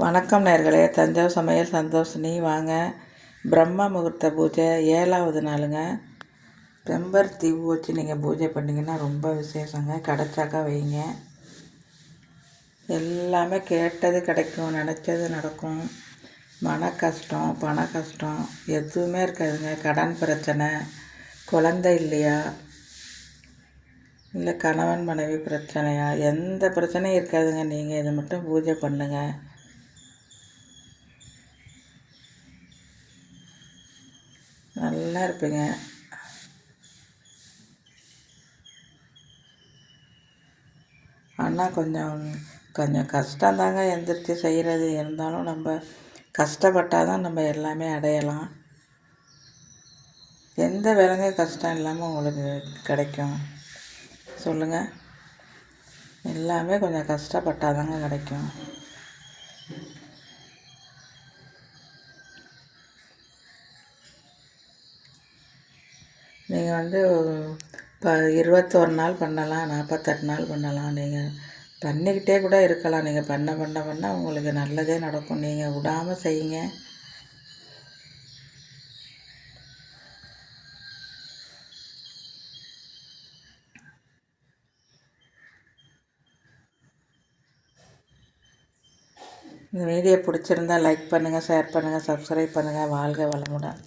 வணக்கம் நேர்களே. தஞ்சாவூர் சமையல் சந்தோஷினி. வாங்க. பிரம்ம முகூர்த்த பூஜை ஏழாவது நாளுங்க. செம்பருத்தி பூ வச்சு நீங்கள் பூஜை பண்ணிங்கன்னா ரொம்ப விசேஷங்க. கிடைச்சாக்கா வைங்க. எல்லாமே கேட்டது கிடைக்கும் நினச்சது நடக்கும். மன கஷ்டம் பண கஷ்டம் எதுவுமே இருக்காதுங்க. கடன் பிரச்சனை. குழந்தை இல்லையா? இல்லை கணவன் மனைவி பிரச்சனையா? எந்த பிரச்சனையும் இருக்காதுங்க. நீங்கள் இதை மட்டும் பூஜை பண்ணுங்கள் நல்லா இருப்பீங்க. ஆனால் கொஞ்சம் கொஞ்சம் கஷ்டந்தாங்க எந்திரிச்சு செய்கிறது இருந்தாலும் நம்ம கஷ்டப்பட்டால் தான் நம்ம எல்லாமே அடையலாம். எந்த வேலைங்க கஷ்டம் இல்லாமல் உங்களுக்கு கிடைக்கும்? சொல்லுங்கள் எல்லாமே கொஞ்சம் கஷ்டப்பட்டால் தாங்க கிடைக்கும். நீங்கள் வந்து இப்போ இருபத்தோரு நாள் பண்ணலாம் நாற்பத்தெட்டு நாள் பண்ணலாம். நீங்கள் பண்ணிக்கிட்டே கூட இருக்கலாம். நீங்கள் பண்ண பண்ண பண்ண உங்களுக்கு நல்லதே நடக்கும். நீங்கள் விடாமல் செய்யுங்க. இந்த வீடியோ பிடிச்சிருந்தா லைக் பண்ணுங்கள் ஷேர் பண்ணுங்கள் சப்ஸ்கிரைப் பண்ணுங்கள் வாழ்க வளமுடன்.